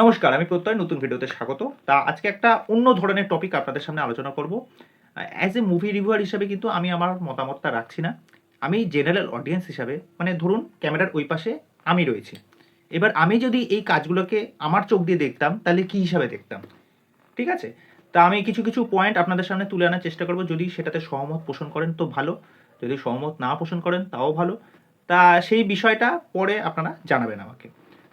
নমস্কার, আমি প্রত্যয়, নতুন ভিডিওতে স্বাগত। তা আজকে একটা অন্য ধরনের টপিক আপনাদের সামনে আলোচনা করব। অ্যাজ এ মুভি রিভিউয়ার হিসাবে কিন্তু আমি আমার মতামতটা রাখছি না। আমি জেনারেল অডিয়েন্স হিসাবে মানে ধরুন ক্যামেরার ওই পাশে আমি রয়েছি। এবার আমি যদি এই কাজগুলোকে আমার চোখ দিয়ে দেখতাম, তাহলে কি হিসাবে দেখতাম? ঠিক আছে? তা আমি কিছু কিছু পয়েন্ট আপনাদের সামনে তুলে আনার চেষ্টা করব। যদি সেটাতে সহমত পোষণ করেন তো ভালো, যদি সহমত না পোষণ করেন তাও ভালো। তা সেই বিষয়টা পরে আপনারা জানাবেন আমাকে।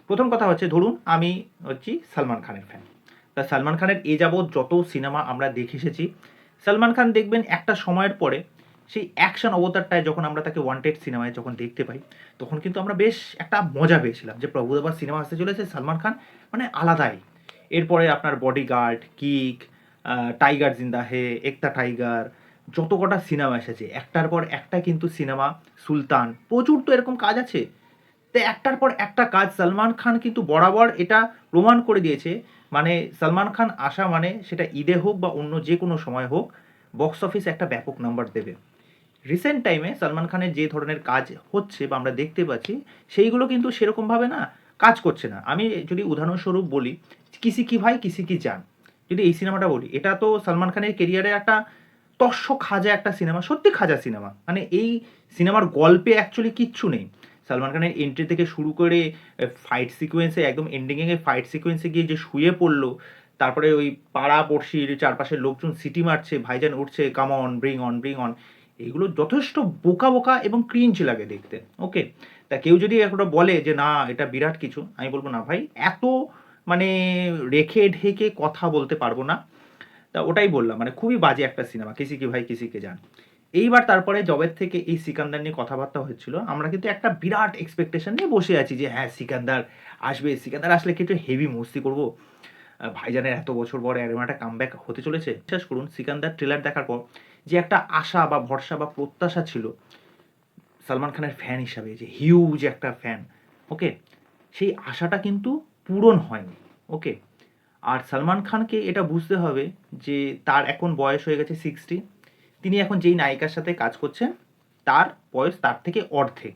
প্রথম কথা হচ্ছে, ধরুন আমি হচ্ছি সালমান খানের ফ্যান তা সালমান খানের এ যাবৎ যত সিনেমা আমরা দেখে এসেছি, সালমান খান দেখবেন একটা সময়ের পরে সেই অ্যাকশন অবতারটায় যখন আমরা তাকে ওয়ান্টেড সিনেমায় যখন দেখতে পাই, তখন কিন্তু আমরা বেশ একটা মজা পেয়েছিলাম যে প্রভুদেবার সিনেমা আসতে চলেছে সালমান খান মানে আলাদাই। এরপরে আপনার বডিগার্ড কিক টাইগার জিন্দা হে একতা টাইগার যত কটা সিনেমা এসেছে, একটার পর একটা কিন্তু সিনেমা সুলতান, প্রচুর তো এরকম কাজ আছে। তো একটার পর একটা কাজ। সালমান খান কিন্তু বরাবর এটা প্রমাণ করে দিয়েছে। মানে সালমান খান আসা মানে সেটা ঈদে হোক বা অন্য যে কোনো সময় হোক বক্স অফিস একটা ব্যাপক নাম্বার দেবে। রিসেন্ট টাইমে সালমান খানের যে ধরনের কাজ হচ্ছে বা আমরা দেখতে পাচ্ছি, সেইগুলো কিন্তু সেরকমভাবে না কাজ করছে না। আমি যদি উদাহরণস্বরূপ বলি, কিসি কি ভাই, কিসি কি জান? যদি এই সিনেমাটা বলি, এটা তো সালমান খানের কেরিয়ারে একটা তস্য খাজা একটা সিনেমা, সত্যি খাজা সিনেমা। মানে এই সিনেমার গল্পে অ্যাকচুয়ালি কিচ্ছু নেই। সালমান খানের এন্ট্রি থেকে শুরু করে ফাইট সিকোয়েন্সে একদম এন্ডিংয়ে ফাইট সিকোয়েন্সে গিয়ে যে শুয়ে পড়ল, তারপরে ওই পাড়া পড়শির চারপাশের লোকজন সিটি মারছে, ভাইজান উঠছে come on bring on bring on এগুলো যথেষ্ট বোকা বোকা এবং ক্রিঞ্চ লাগে দেখতে ওকে তা কেউ যদি একটা বলে যে, না, এটা বিরাট কিছু, আমি বলব, না ভাই, এত মানে রেখে ঢেকে কথা বলতে পারব না। তা ওটাই বললাম মানে খুবই বাজে একটা সিনেমা, কিসি কি ভাই কিসিকে জান। এইবার তারপরে জবের থেকে এই সিকান্দার নিয়ে কথাবার্তা হচ্ছিল আমরা কিন্তু একটা বিরাট এক্সপেকটেশন নিয়ে বসে আছি যে হ্যাঁ সিকান্দার আসবে, সিকান্দার আসলে কিন্তু হেভি মস্তি করব? ভাইজানের এত বছর পরে এরকম একটা কামব্যাক হতে চলেছে। বিশ্বাস করুন, সিকান্দার ট্রেলার দেখার পর যে একটা আশা বা ভরসা বা প্রত্যাশা ছিল সালমান খানের ফ্যান হিসাবে, যে হিউজ একটা ফ্যান ওকে সেই আশাটা কিন্তু পূরণ হয়নি ওকে আর সালমান খানকে এটা বুঝতে হবে যে তার এখন বয়স হয়ে গেছে সিক্সটি তিনি এখন যেই নায়িকার সাথে কাজ করছেন, তার বয়স তার থেকে অর্ধেক।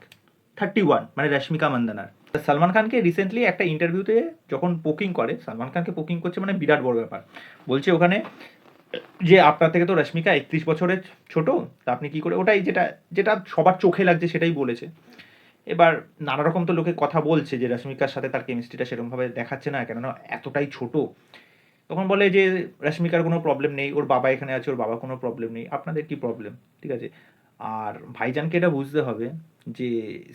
থার্টি ওয়ান মানে রশ্মিকা মন্দানার। সালমান খানকে রিসেন্টলি একটা ইন্টারভিউতে যখন পোকিং করে, সালমান খানকে পোকিং করছে মানে বিরাট বড় ব্যাপার। বলছে ওখানে যে, আপনার থেকে তো রশ্মিকা একত্রিশ বছরের ছোট, তা আপনি কি করে ওটাই যেটা যেটা সবার চোখে লাগছে সেটাই বলেছে। এবার নানা রকম তো লোকে কথা বলছে যে, রশ্মিকার সাথে তার কেমিস্ট্রিটা সেরকমভাবে দেখাচ্ছে না কেননা এতটাই ছোট তখন বলে যে, রশ্মিকার কোনো প্রবলেম নেই, ওর বাবা এখানে আছে, ওর বাবা কোনো প্রবলেম নেই, আপনাদের কি প্রবলেম ঠিক আছে? আর ভাইজানকে এটা বুঝতে হবে যে,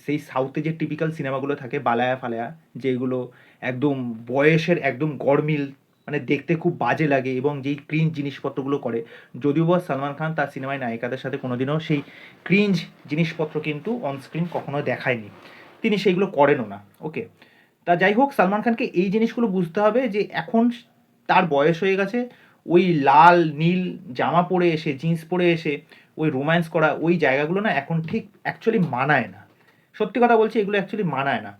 সেই সাউথে যে টিপিক্যাল সিনেমাগুলো থাকে, বালায়া ফালায়া, যেগুলো একদম বয়সের একদম গরমিল মানে দেখতে খুব বাজে লাগে এবং যেই ক্রিঞ্জ জিনিসপত্রগুলো করে, যদিও বা সালমান খান তার সিনেমায় নায়িকাদের সাথে কোনোদিনও সেই ক্রিঞ্জ জিনিসপত্র কিন্তু অনস্ক্রিন কখনো দেখায়নি। তিনি সেইগুলো করেনও না। ওকে তা যাই হোক, সালমান খানকে এই জিনিসগুলো বুঝতে হবে যে, এখন তার বয়স হয়ে গেছে, ওই লাল, নীল জামা পরে এসে জিন্স পরে এসে, ওই রোম্যান্স করা ওই জায়গাগুলো না এখন ঠিক অ্যাকচুয়ালি মানায় না। সত্যি কথা বলছি, এগুলো অ্যাকচুয়ালি মানায় না।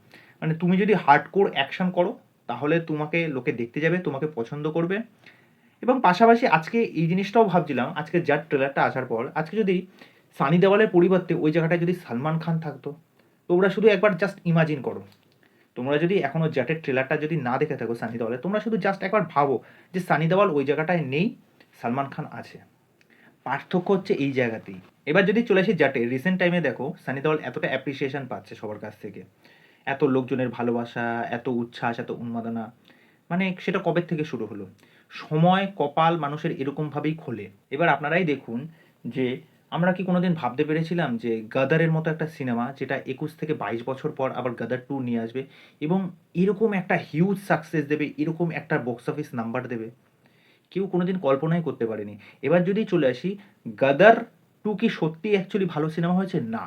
মানে তুমি যদি হার্ডকোর অ্যাকশন করো, তাহলে তোমাকে লোকে দেখতে যাবে, তোমাকে পছন্দ করবে। এবং পাশাপাশি আজকে এই জিনিসটাও ভাবছিলাম, আজকে যার ট্রেলারটা আসার পর, আজকে যদি সানি দেওয়ালের পরিবর্তে ওই জায়গাটায় যদি সালমান খান থাকতো তোমরা শুধু একবার জাস্ট ইমাজিন করো। তোমরা যদি এখনও জ্যাটের ট্রেলারটা যদি না দেখে থাকো সানি দেওয়ালে তোমরা শুধু জাস্ট একবার ভাবো যে সানি দেওয়াল ওই জায়গাটায় নেই, সালমান খান আছে। পার্থক্য হচ্ছে এই জায়গাতেই। এবার যদি চলে আসি জাটে রিসেন্ট টাইমে দেখো সানি দেওয়াল এতটা অ্যাপ্রিসিয়েশন পাচ্ছে সবার কাছ থেকে। এত লোকজনের ভালোবাসা, এত উচ্ছ্বাস, এত উন্মাদনা মানে সেটা কবে থেকে শুরু হলো? সময়, কপাল মানুষের এরকমভাবেই খোলে। এবার আপনারাই দেখুন যে আমরা কি কোনোদিন ভাবতে পেরেছিলাম যে গাদারের মতো একটা সিনেমা যেটা একুশ থেকে বাইশ বছর পর আবার গাদার টু নিয়ে আসবে এবং এরকম একটা হিউজ সাকসেস দেবে, এরকম একটা বক্স অফিস নাম্বার দেবে? কেউ কোনোদিন কল্পনাই করতে পারেনি। এবার যদি চলে আসি, গাদার টু কি সত্যি অ্যাকচুয়ালি ভালো সিনেমা হয়েছে? না।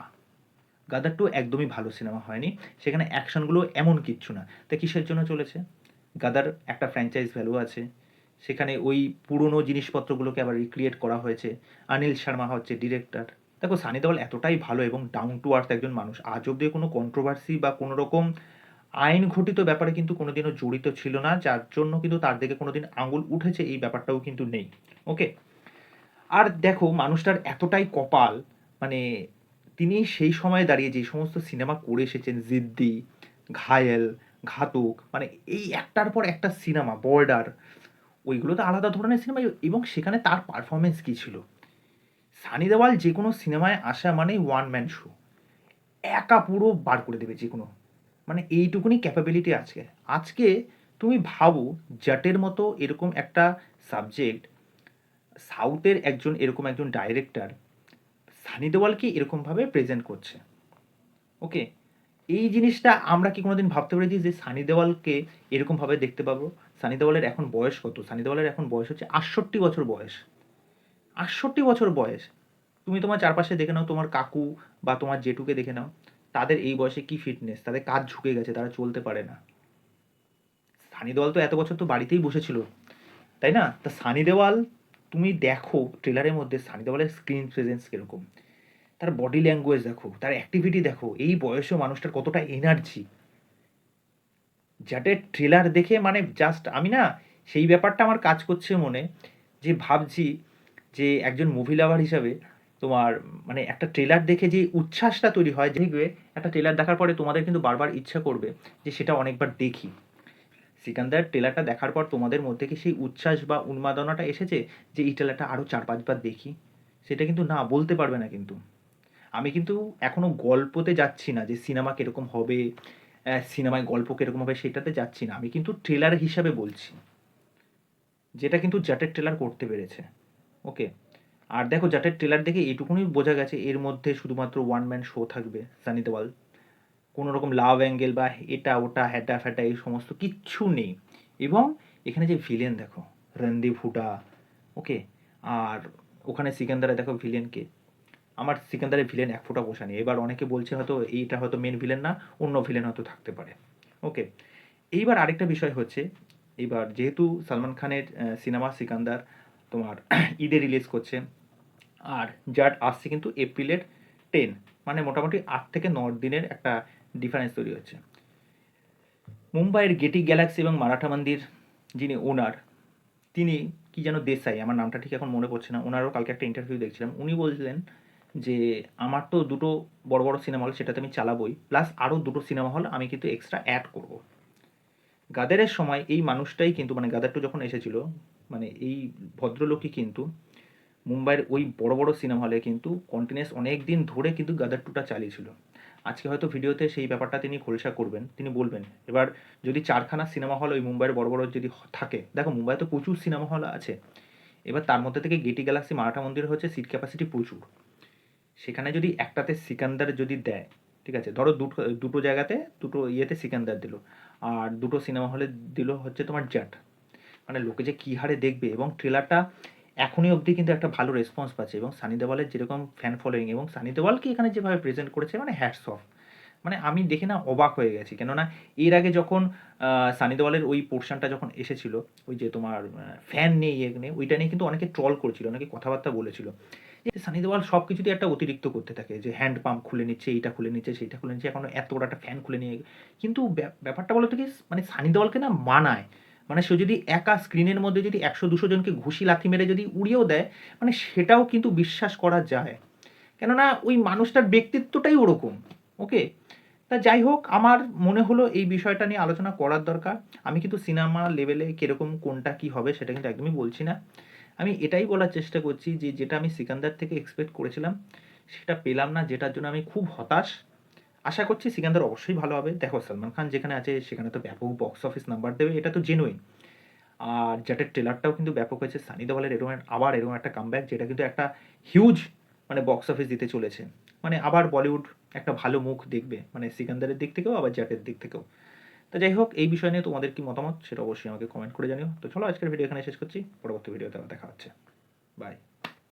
গাদার টু একদমই ভালো সিনেমা হয়নি। সেখানে অ্যাকশনগুলো এমন কিচ্ছু না। তা কিসের জন্য চলেছে? গাদার একটা ফ্র্যাঞ্চাইজ ভ্যালু আছে। সেখানে ওই পুরনো জিনিসপত্রগুলোকে আবার রিক্রিয়েট করা হয়েছে। অনিল শর্মা হচ্ছে ডিরেক্টর দেখো, সানি দেওয়াল এতটাই ভালো এবং ডাউন টু আর্থ একজন মানুষ। আজ অব্দি কোনো কন্ট্রোভার্সি বা কোনো রকম আইন ঘটিত ব্যাপারে কিন্তু কোনোদিনও জড়িত ছিল না, যার জন্য কিন্তু তার দিকে কোনোদিন আঙুল উঠেছে, এই ব্যাপারটাও কিন্তু নেই। ওকে আর দেখো, মানুষটার এতটাই কপাল মানে তিনি সেই সময়ে দাঁড়িয়ে যে সমস্ত সিনেমা করে এসেছেন, জিদ্দি, ঘায়েল, ঘাতক মানে এই একটার পর একটা সিনেমা, বর্ডার ওইগুলো তো আলাদা ধরনের সিনেমা এবং সেখানে তার পারফরমেন্স কী ছিল? সানি দেওয়াল যে কোনো সিনেমায় আসা মানে ওয়ান ম্যান শো একা পুরো বার করে দেবে যে কোনো। মানে এইটুকুনি ক্যাপাবিলিটি আছে আজকে তুমি ভাবো জাটের মতো এরকম একটা সাবজেক্ট সাউথের একজন এরকম একজন ডাইরেক্টর সানি দেওয়ালকে এরকমভাবে প্রেজেন্ট করছে। ওকে এই জিনিসটা আমরা কি কোনোদিন ভাবতে পেরেছি যে সানি দেওয়ালকে এরকমভাবে দেখতে পাবো? সানি দেওয়ালের এখন বয়স কত? সানি দেওয়ালের এখন বয়স হচ্ছে আটষট্টি বছর বয়স। আটষট্টি বছর বয়স। তুমি তোমার চারপাশে দেখে নাও তোমার কাকু বা তোমার জেঠুকে দেখে নাও। তাদের এই বয়সে কি ফিটনেস তাদের কাজ ঝুঁকে গেছে, তারা চলতে পারে না। সানি দেওয়াল তো এত বছর তো বাড়িতেই বসেছিল। তাই না? তা সানি দেওয়াল তুমি দেখো ট্রেলারের মধ্যে সানি দেওয়ালের স্ক্রিন প্রেজেন্স কীরকম? তার বডি ল্যাঙ্গুয়েজ দেখো, তার অ্যাক্টিভিটি দেখো, এই বয়সেও মানুষটার কতটা এনার্জি যাতে ট্রেলার দেখে মানে জাস্ট আমি না সেই ব্যাপারটা আমার কাজ করছে মনে, যে ভাবছি যে একজন মুভি লাভার হিসাবে তোমার মানে একটা ট্রেলার দেখে যে উচ্ছ্বাসটা তৈরি হয় দেখবে একটা ট্রেলার দেখার পরে তোমাদের কিন্তু বারবার ইচ্ছা করবে যে সেটা অনেকবার দেখি। সিকান্দার ট্রেলারটা দেখার পর তোমাদের মধ্যে কি সেই উচ্ছ্বাস বা উন্মাদনাটা এসেছে যে এই ট্রেলারটা আরও চার পাঁচবার দেখি? সেটা কিন্তু না, বলতে পারবে না কিন্তু। আমি কিন্তু এখনও গল্পতে যাচ্ছি না যে সিনেমা কীরকম হবে সিনেমায় গল্প কীরকম হবে সেটাতে যাচ্ছি না। আমি কিন্তু ট্রেলার হিসাবে বলছি, যেটা কিন্তু জাটের ট্রেলার করতে পেরেছে ওকে আর দেখো জাটের ট্রেলার দেখে এইটুকুনি বোঝা গেছে, এর মধ্যে শুধুমাত্র ওয়ান ম্যান শো থাকবে সানি দেওয়াল কোনো রকম লাভ অ্যাঙ্গেল বা এটা, ওটা হ্যাটা ফ্যাটা এই সমস্ত কিচ্ছু নেই। এবং এখানে যে ভিলেন দেখো রণদীপ হুডা ওকে আর ওখানে সিকান্দারে দেখো ভিলেনকে আমার সিকান্দারের ভিলেন এক ফোঁটা বসা নেই। এবার অনেকে বলছে হয়তো এইটা হয়তো মেন ভিলেন না, অন্য ভিলেন হয়তো থাকতে পারে। ওকে এইবার আরেকটা বিষয় হচ্ছে এবার যেহেতু সালমান খানের সিনেমা সিকান্দার তোমার ঈদে রিলিজ করছে, আর যার আসছে কিন্তু এপ্রিলের টেন মানে মোটামুটি আট থেকে ন দিনের একটা ডিফারেন্স তৈরি হচ্ছে। মুম্বাইয়ের গেটি গ্যালাক্সি এবং মারাঠা মন্দির যিনি ওনার তিনি কি যেন দেশাই, আমার নামটা ঠিক এখন মনে পড়ছে না, ওনারও কালকে একটা ইন্টারভিউ দেখছিলাম, উনি বলছিলেন যে আমার তো দুটো বড় বড় সিনেমা হল সেটাতে আমি চালাবই প্লাস আরও দুটো সিনেমা হল আমি কিন্তু এক্সট্রা অ্যাড করব। গাদারের সময় এই মানুষটাই কিন্তু মানে গাদার টু যখন এসেছিল মানে এই ভদ্রলোকই কিন্তু মুম্বাইয়ের ওই বড় বড় সিনেমা হলে কিন্তু কন্টিনিউস অনেক দিন ধরে কিন্তু গাদার টুটা চালিয়েছিল। আজকে হয়তো ভিডিওতে সেই ব্যাপারটা তিনি খোলসা করবেন, তিনি বলবেন, এবার যদি চারখানা সিনেমা হল ওই মুম্বাইয়ের বড় বড় যদি থাকে, দেখো মুম্বাই তো প্রচুর সিনেমা হল আছে, এবার তার মধ্যে থেকে গেটি গ্যালাক্সি মারাঠা মন্দির হচ্ছে সিট ক্যাপাসিটি প্রচুর। সেখানে যদি একটাতে সিকান্দার যদি দেয়, ঠিক আছে? ধরো দুটো দুটো জায়গাতে দুটো ইয়েতে সিকান্দার দিল। আর দুটো সিনেমা হলে দিল হচ্ছে তোমার জ্যাট। মানে লোকে যে কী হারে দেখবে এবং ট্রেলারটা এখনই অবধি কিন্তু একটা ভালো রেসপন্স পাচ্ছে। এবং সানি দেওয়ালের যেরকম ফ্যান ফলোয়িং এবং সানি দেওয়ালকে এখানে যেভাবে প্রেজেন্ট করেছে মানে হ্যাটস অফ মানে আমি দেখে না অবাক হয়ে গেছি। কেননা এর আগে যখন সানি দেওয়ালের ওই পোর্শনটা যখন এসেছিল, ওই যে তোমার ফ্যান নেই ইয়ে নেই ওইটা নিয়ে কিন্তু অনেকে ট্রল করেছিল, অনেকে কথাবার্তা বলেছিল। সানি দেওয়াল সব কিছুতে একটা অতিরিক্ত করতে থাকে যে হ্যান্ড পাম্প খুলে নিচ্ছে, এইটা খুলে নিচ্ছে, সেইটা খুলে নিচ্ছে, এখন এত বড় একটা ফ্যান খুলে নিয়ে কিন্তু ব্যাপারটা বলতো কি মানে সানি দেওয়ালকে না মানায়। মানে সে যদি একা স্ক্রিনের মধ্যে যদি একশো দুশো জনকে ঘুষি লাথি মেরে যদি উড়িয়েও দেয় মানে সেটাও কিন্তু বিশ্বাস করা যায়। কেননা ওই মানুষটার ব্যক্তিত্বটাই ওরকম ওকে তা যাই হোক, আমার মনে হলো এই বিষয়টা নিয়ে আলোচনা করার দরকার। আমি কিন্তু সিনেমা লেভেলে কীরকম কোনটা কি হবে সেটা কিন্তু একদমই বলছি না। আমি এটাই বলার চেষ্টা করছি যে যেটা আমি সিকান্দার থেকে এক্সপেক্ট করেছিলাম, সেটা পেলাম না, যেটার জন্য আমি খুব হতাশ। আশা করছি সিকান্দার অবশ্যই ভালো হবে। দেখো, সলমান খান যেখানে আছে, সেখানে তো ব্যাপক বক্স অফিস নাম্বার দেবে, এটা তো জেনুইন আর যেটার ট্রেলারটাও কিন্তু ব্যাপক হয়েছে, সানি দেওয়ালের এরকম আবার এরকম একটা কামব্যাক যেটা কিন্তু একটা হিউজ মানে বক্স অফিস দিতে চলেছে। মানে আবার বলিউড একটা ভালো মুখ দেখবে মানে সিকান্দারের দিক থেকেও, আবার জ্যাটের দিক থেকেও। তো যাই হোক, এই বিষয় নিয়ে তোমাদের কি মতামত সেটা অবশ্যই আমাকে কমেন্ট করে জানিও। তো চলো, আজকের ভিডিও এখানে শেষ করছি। পরবর্তী ভিডিওতে আবার দেখা হচ্ছে। বাই